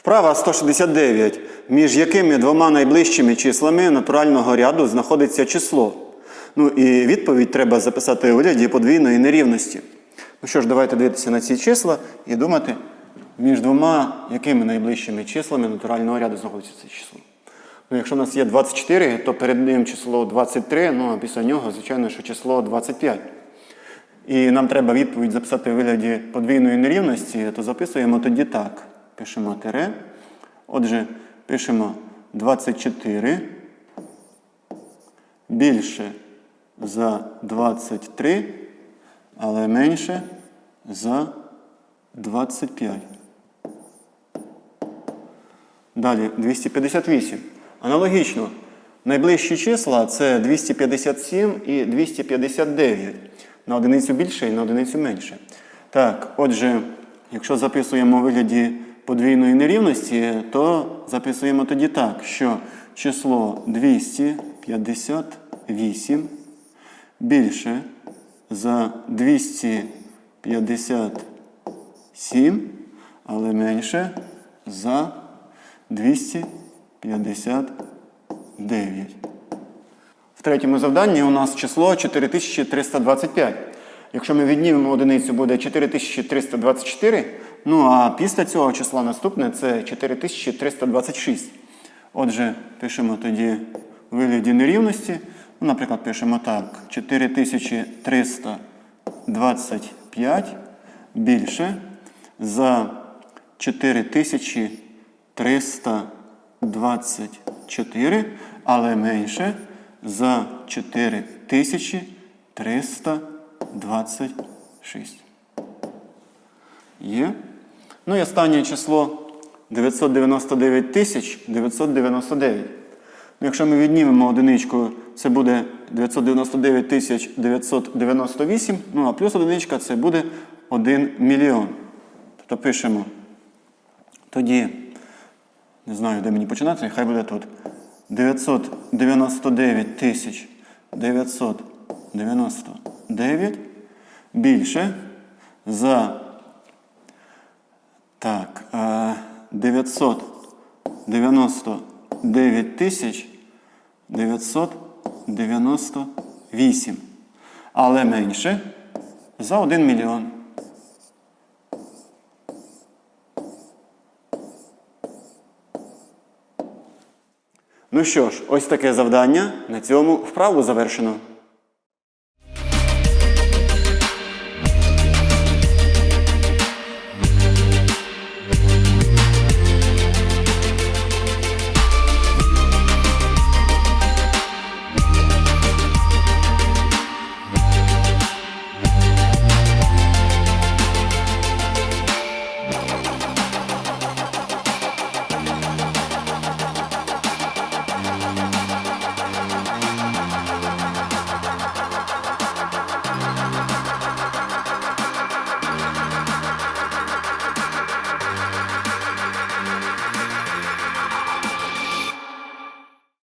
Вправа 169. Між якими двома найближчими числами натурального ряду знаходиться число? Ну і відповідь треба записати у вигляді подвійної нерівності. Ну що ж, давайте дивитися на ці числа і думати, між двома якими найближчими числами натурального ряду знаходиться це число. Ну, якщо у нас є 24, то перед ним число 23, ну а після нього, звичайно, що число 25. І нам треба відповідь записати у вигляді подвійної нерівності, то записуємо тоді так. Пишемо тире. Отже, пишемо 24 більше за 23, але менше за 25. Далі 258. Аналогічно, найближчі числа це 257 і 259. На одиницю більше і на одиницю менше. Так, отже, якщо записуємо у вигляді подвійної нерівності, то записуємо тоді так, що число 258 більше за 257, але менше за 259. В третьому завданні у нас число 4325. Якщо ми віднімемо одиницю, буде 4324. Ну а після цього числа наступне це 4326. Отже, пишемо тоді у вигляді нерівності. Ну, наприклад, пишемо так: 4325 більше за 4324, але менше за 26. Є. Ну і останнє число 999 999. Ну, Якщо ми віднімемо одиничку, це буде 999 998. Ну, а плюс одиничка це буде 1 мільйон. Тобто пишемо. Тоді, не знаю, де мені починати, хай буде тут. 999 999. 9 більше за так, е, 999 тисяч 998. Але менше за 1 мільйон. Ну що ж, ось таке завдання. На цьому вправу завершено.